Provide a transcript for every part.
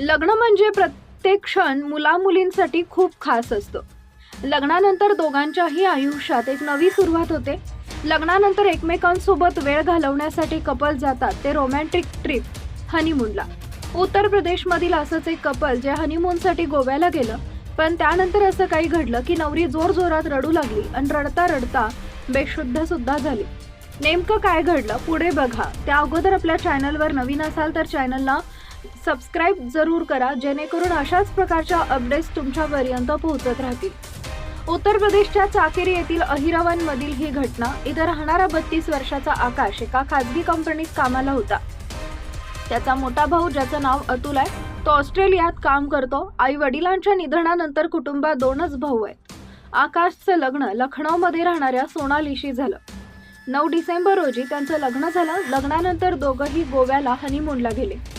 लग्न म्हणजे प्रत्येक क्षण मुलामुलींसाठी खूप खास असतो. लग्नानंतर दोघांच्याही आयुष्यात एक नवी सुरुवात होते. लग्नानंतर एकमेकांसोबत वेळ घालवण्यासाठी कपल जातात ते रोमॅन्टिक ट्रिप हनीमूनला. उत्तर प्रदेशमधील असंच एक कपल जे हनीमूनसाठी गोव्याला गेलं पण त्यानंतर असं काही घडलं की नवरी जोर जोरात रडू लागली आणि रडता रडता बेशुद्ध सुद्धा झाली. नेमकं काय घडलं पुढे बघा. त्या अगोदर आपल्या चॅनलवर नवीन असाल तर चॅनलला सबस्क्राईब जरूर करा जेणेकरून अशाच प्रकारच्या अपडेट्स तुमच्यापर्यंत पोहोचत राहतील. उत्तर प्रदेशच्या चाकेरी येथील अहिरवांमधील ही घटना इथं राहणारा बत्तीस वर्षाचा आकाश एका खाजगी कंपनीत कामाला होता. त्याचा मोठा भाऊ ज्याचं नाव अतुल आहे तो ऑस्ट्रेलियात काम करतो. आई वडिलांच्या निधनानंतर कुटुंबात दोनच भाऊ आहेत. आकाशचं लग्न लखनौमध्ये राहणाऱ्या सोनालीशी झालं. नऊ डिसेंबर रोजी त्यांचं लग्न झालं. लग्नानंतर दोघंही गोव्याला हनीमूनला गेले.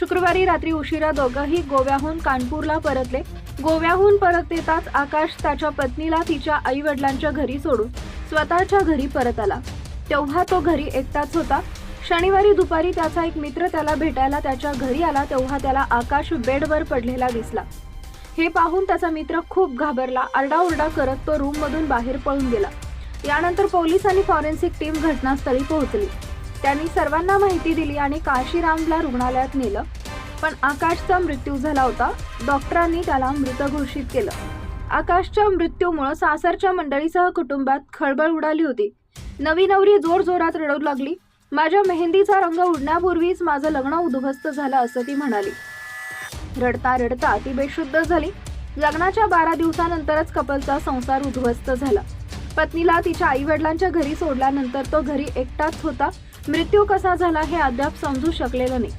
शुक्रवारी रात्री उशिरा दोघंही गोव्याहून कानपूरला परतले. गोव्याहून परत येताच आकाश त्याच्या पत्नीला तिच्या आई वडिलांच्या घरी सोडून स्वतःच्या घरी परत आला. तेव्हा तो घरी एकटाच होता. शनिवारी दुपारी त्याचा एक मित्र त्याला भेटायला त्याच्या घरी आला तेव्हा त्याला आकाश बेडवर पडलेला दिसला. हे पाहून त्याचा मित्र खूप घाबरला आरडाओरडा करत तो रूममधून बाहेर पळून गेला. यानंतर पोलीस आणि फॉरेन्सिक टीम घटनास्थळी पोहोचली. त्यांनी सर्वांना माहिती दिली आणि काशीरामला रुग्णालयात नेलं. पण आकाशचा मृत्यू झाला होता. डॉक्टरांनी त्याला मृत घोषित केलं. आकाशच्या मृत्यूमुळे सासरच्या मंडळीसह कुटुंबात खळबळ उडाली होती. नवी नवरी जोर जोरात रडू लागली. माझ्या मेहंदीचा रंग उडण्यापूर्वीच माझं लग्न उद्ध्वस्त झालं असं ती म्हणाली. रडता रडता ती बेशुद्ध झाली. लग्नाच्या बारा दिवसानंतरच कपलचा संसार उद्ध्वस्त झाला. पत्नीला तिच्या आई वडिलांच्या घरी सोडल्यानंतर तो घरी एकटाच होता. मृत्यू कसा झाला हे अद्याप समजू शकलेलं नाही.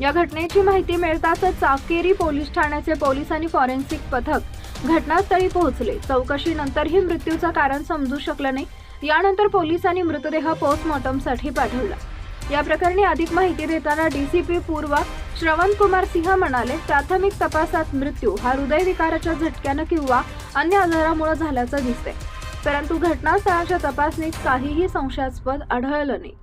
या घटनेची माहिती मिळताच चाकेरी पोलीस ठाण्याचे पोलीस आणि फॉरेन्सिक पथक घटनास्थळी पोहोचले. चौकशीनंतरही मृत्यूचं कारण समजू शकलं नाही. यानंतर पोलिसांनी मृतदेह पोस्टमॉर्टमसाठी पाठवला. या प्रकरणी अधिक माहिती देताना डीसीपी पूर्व श्रवण कुमार सिंह म्हणाले प्राथमिक तपासात मृत्यू हा हृदयविकाराच्या झटक्यानं किंवा अन्य आजारामुळे झाल्याचं दिसतंय. परंतु घटनास्थळाच्या तपासणीत काहीही संशयास्पद आढळलं नाही.